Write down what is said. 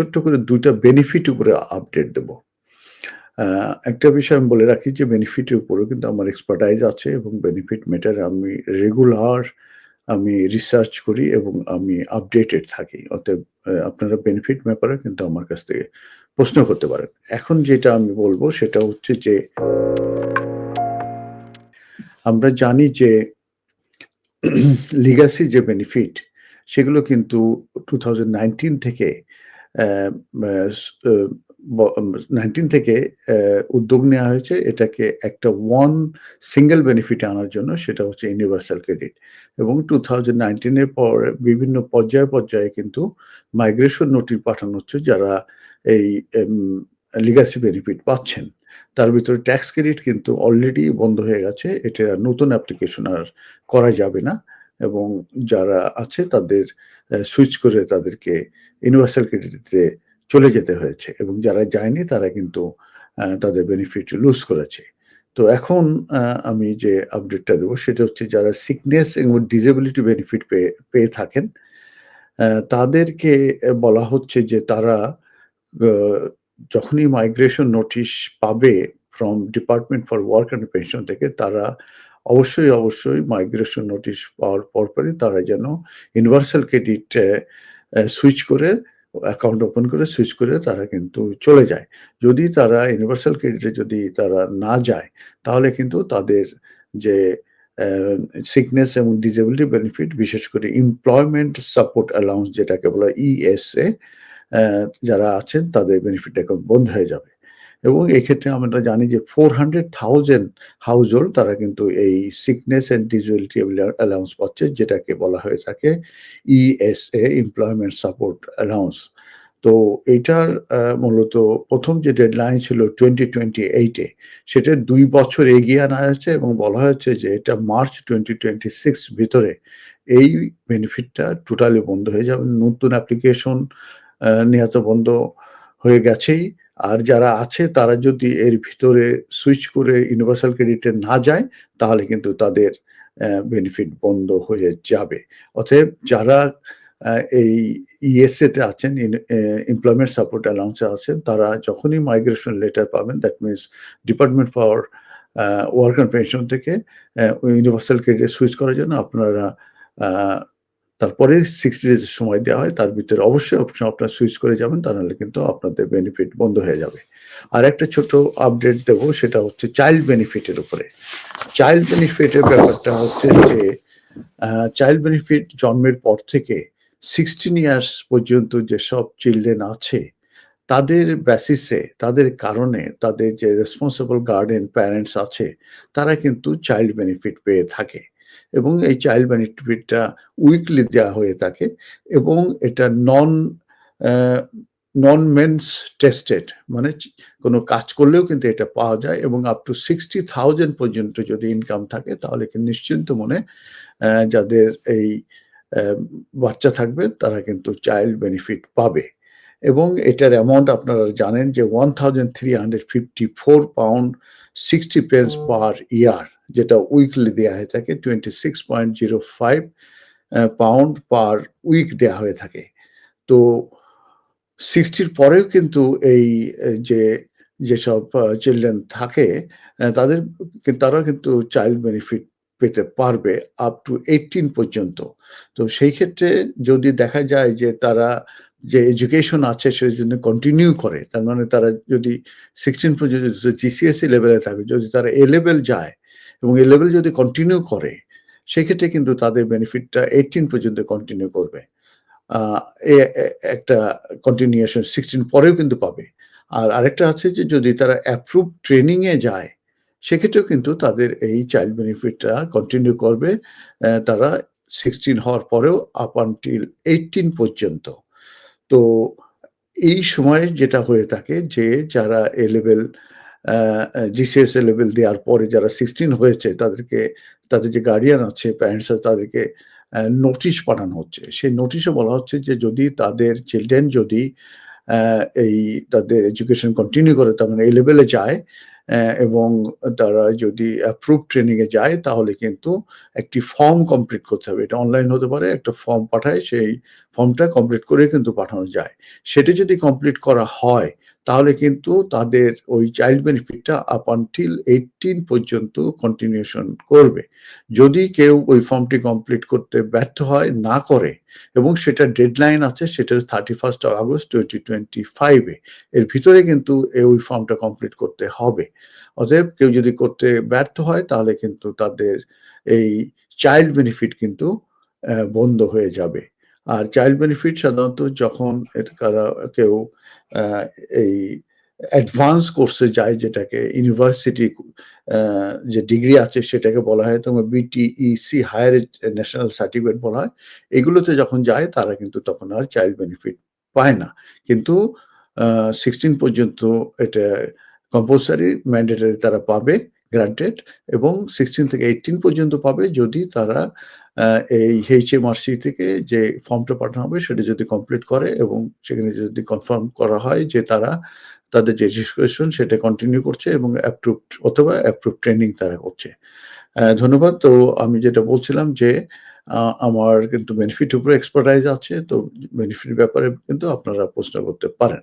ছোট্ট করে দুইটা বেনিফিট উপরে আপডেট দেব। একটা বিষয় আমি বলে রাখি যে বেনিফিটের উপরেও কিন্তু আমার এক্সপার্টাইজ আছে এবং বেনিফিট মেটারে আমি রেগুলার আমি রিসার্চ করি এবং আমি আপডেটেড থাকি। অতএব আপনারা বেনিফিট ব্যাপারে কিন্তু আমার কাছ থেকে প্রশ্ন করতে পারেন। এখন যেটা আমি বলব সেটা হচ্ছে যে আমরা জানি যে লিগাসি যে বেনিফিট সেগুলো কিন্তু 2019 থেকে 19 থেকে উদ্যোগ নেওয়া হয়েছে এটাকে একটা ওয়ান সিঙ্গেল বেনিফিট আনার জন্য সেটা হচ্ছে ইউনিভার্সাল ক্রেডিট। এবং 2019 এর পর বিভিন্ন পর্যায়ে, পর্যায়ে কিন্তু মাইগ্রেশন নোটিশ পাঠানো হচ্ছে যারা এই লিগাসি বেনিফিট পাচ্ছেন। তার ভিতরে ট্যাক্স ক্রেডিট কিন্তু অলরেডি বন্ধ হয়ে গেছে। এটা নতুন অ্যাপ্লিকেশন আর করা যাবে না। এবং যারা আছে তাদের সুইচ করে তাদেরকে ইউনিভার্সাল ক্রেডিটে চলে যেতে হয়েছে এবং যারা যায়নি তারা কিন্তু তাদের বেনিফিট লুজ করেছে। তো এখন আমি যে আপডেটটা দেবো সেটা হচ্ছে যারা সিকনেস এবং ডিসেবিলিটি বেনিফিট পেয়ে পেয়ে থাকেন, তাদেরকে বলা হচ্ছে যে তারা যখনই মাইগ্রেশন নোটিশ পাবে from department for work and pension থেকে তারা অবশ্যই, অবশ্যই মাইগ্রেশন নোটিশ পাওয়ার পরপরই তারা যেন ইউনিভার্সাল ক্রেডিট সুইচ করে অ্যাকাউন্ট ওপেন করে সুইচ করে তারা কিন্তু চলে যায়। যদি তারা ইউনিভার্সাল ক্রেডিটে যদি তারা না যায়, তাহলে কিন্তু তাদের যে সিকনেস এবং ডিজেবিলিটি বেনিফিট বিশেষ করে এমপ্লয়মেন্ট সাপোর্ট অ্যালাউন্স যেটাকে বলা ইএসএ যারা আছেন তাদের বেনিফিট এখন বন্ধ হয়ে যাবে। এবং এক্ষেত্রে আমরা জানি যে 400,000 হাউসহোল্ড তারা কিন্তু এই সিকনেস অ্যান্ড অ্যালা অ্যালাউন্স পাচ্ছে যেটাকে বলা হয়ে থাকে ইএসএ এমপ্লয়মেন্ট সাপোর্ট অ্যালাউন্স। তো এইটার মূলত প্রথম যে ডেডলাইন ছিল টোয়েন্টি টোয়েন্টি এইটে সেটা দুই বছর এগিয়ে আনা হয়েছে এবং বলা হয়েছে যে এটা মার্চ 2026 ভিতরে এই বেনিফিটটা টোটালি বন্ধ হয়ে যাবে। নতুন অ্যাপ্লিকেশন নেয়া তো বন্ধ হয়ে গেছেই। আর যারা আছে, তারা যদি এর ভিতরে সুইচ করে ইউনিভার্সাল ক্রেডিটে না যায়, তাহলে কিন্তু তাদের বেনিফিট বন্ধ হয়ে যাবে। অতএব যারা এই ইএসএ তে আছেন এমপ্লয়মেন্ট সাপোর্ট অ্যালাউন্সে আছেন, তারা যখনই মাইগ্রেশন লেটার পাবেন that means department for work and pension থেকে ইউনিভার্সাল ক্রেডিটে সুইচ করার জন্য আপনারা তারপরে 60 ডেজ সময় দেওয়া হয়। তার ভিতরে অবশ্যই অপশন আপনারা সুইচ করে যাবেন, তা নাহলে কিন্তু আপনাদের বেনিফিট বন্ধ হয়ে যাবে। আর একটা ছোট আপডেট দেব, সেটা হচ্ছে চাইল্ড বেনিফিটের উপরে। চাইল্ড বেনিফিটের ব্যাপারটা হচ্ছে যে চাইল্ড বেনিফিট জন্মের পর থেকে 16 ইয়ার্স পর্যন্ত যেসব চিলড্রেন আছে, তাদের বেসিসে তাদের কারণে তাদের যে রেসপন্সিবল গার্ডেন প্যারেন্টস আছে, তারা কিন্তু চাইল্ড বেনিফিট পেয়ে থাকে। এবং এই চাইল্ড বেনিফিটটা উইকলি দেওয়া হয়ে থাকে এবং এটা নন নন মেন্স টেস্টেড মানে কোনো কাজ করলেও কিন্তু এটা পাওয়া যায় এবং আপ টু 60,000 পর্যন্ত যদি ইনকাম থাকে তাহলে কিন্তু নিশ্চিন্ত মনে যাদের এই বাচ্চা থাকবে তারা কিন্তু চাইল্ড বেনিফিট পাবে। এবং এটার অ্যামাউন্ট আপনারা জানেন যে 1354 পাউন্ড 60 পেন্স পার ইয়ার যেটা উইকলি দেওয়া হয়ে থাকে 26.05 অ্যা পাউন্ড পার উইক দেওয়া হয়ে থাকে। তো সিক্সটির পরেও কিন্তু এই যে যেসব চিলড্রেন থাকে তাদের তারা কিন্তু চাইল্ড বেনিফিট পেতে পারবে আপ টু 18 পর্যন্ত। তো সেই ক্ষেত্রে যদি দেখা যায় যে তারা যে এডুকেশন আছে সেই জন্য কন্টিনিউ করে। তার মানে তারা যদি 16 পর্যন্ত জিসিএসসি লেভেলে থাকে, যদি তারা এ লেভেল যায় এবং এ লেভেল যদি কন্টিনিউ করে, সেক্ষেত্রে কিন্তু তাদের বেনিফিটটা 18 পর্যন্ত কন্টিনিউ করবে। একটা কন্টিনিউশন 16 পরেও কিন্তু পাবে। আর আরেকটা আছে যে যদি তারা অ্যাপ্রুভ ট্রেনিংয়ে যায়, সেক্ষেত্রেও কিন্তু তাদের এই চাইল্ড বেনিফিটটা কন্টিনিউ করবে। তারা 16 হওয়ার পরেও আপ আনটিল 18 পর্যন্ত। তো এই সময়ে যেটা হয়ে থাকে যে যারা A level uh uh GCSE level দেওয়ার পরে যারা 16 হয়েছে, তাদেরকে, তাদের যে গার্ডিয়ান আছে প্যারেন্টস আছে, তাদেরকে নোটিশ পাঠানো হচ্ছে। সেই নোটিশে বলা হচ্ছে যে যদি তাদের চিলড্রেন যদি এই তাদের এডুকেশন কন্টিনিউ করে, তার মানে এ লেভেলে যায় এবং তারা যদি অ্যাপ্রুভ ট্রেনিংয়ে যায়, তাহলে কিন্তু একটি ফর্ম কমপ্লিট করতে হবে। এটা অনলাইন হতে পারে। একটা ফর্ম পাঠায়, সেই ফর্মটা কমপ্লিট করে কিন্তু পাঠানো যায়। সেটা যদি কমপ্লিট করা হয়, তাহলে কিন্তু তাদের ওই চাইল্ড বেনিফিটটা আপ আনটিল 18 পর্যন্ত কন্টিনিউশন করবে। যদি কেউ ওই ফর্মটি কমপ্লিট করতে ব্যর্থ হয়, না করে এবং সেটার ডেডলাইন আছে সেটা হচ্ছে 31st of August twenty twenty ফাইভে এর ভিতরে কিন্তু ওই ফর্মটা কমপ্লিট করতে হবে। অতএব কেউ যদি করতে ব্যর্থ হয় তাহলে কিন্তু তাদের এই চাইল্ড বেনিফিট কিন্তু বন্ধ হয়ে যাবে। আর চাইল্ড বেনিফিট সাধারণত যখন এটা কারা কেউ এই অ্যাডভান্স কোর্সে যায় যেটাকে ইউনিভার্সিটি যে ডিগ্রি আছে সেটাকে বলা হয়, তোমার বিটিইসি হায়ার ন্যাশনাল সার্টিফিকেট বলা হয়। এগুলোতে যখন যায় তারা কিন্তু তখন আর চাইল্ড বেনিফিট পায় না। কিন্তু সিক্সটিন পর্যন্ত এটা কম্পালসারি ম্যান্ডেটরি তারা পাবে গ্রান্টেড এবং 16 থেকে 18 পর্যন্ত পাবে যদি তারা এই এইচএমআরসি থেকে যে ফর্মটা পাঠানো হবে সেটা যদি কমপ্লিট করে এবং সেখানে যদি কনফার্ম করা হয় যে তারা তাদের যে রেজিস্ট্রেশন সেটা কন্টিনিউ করছে এবং অ্যাপ্রুভড অথবা অ্যাপ্রুভ ট্রেনিং তারা করছে। ধন্যবাদ। তো আমি যেটা বলছিলাম যে আমার কিন্তু বেনিফিট উপরে এক্সপার্টাইজ আছে। তো বেনিফিট ব্যাপারে কিন্তু আপনারা প্রশ্ন করতে পারেন।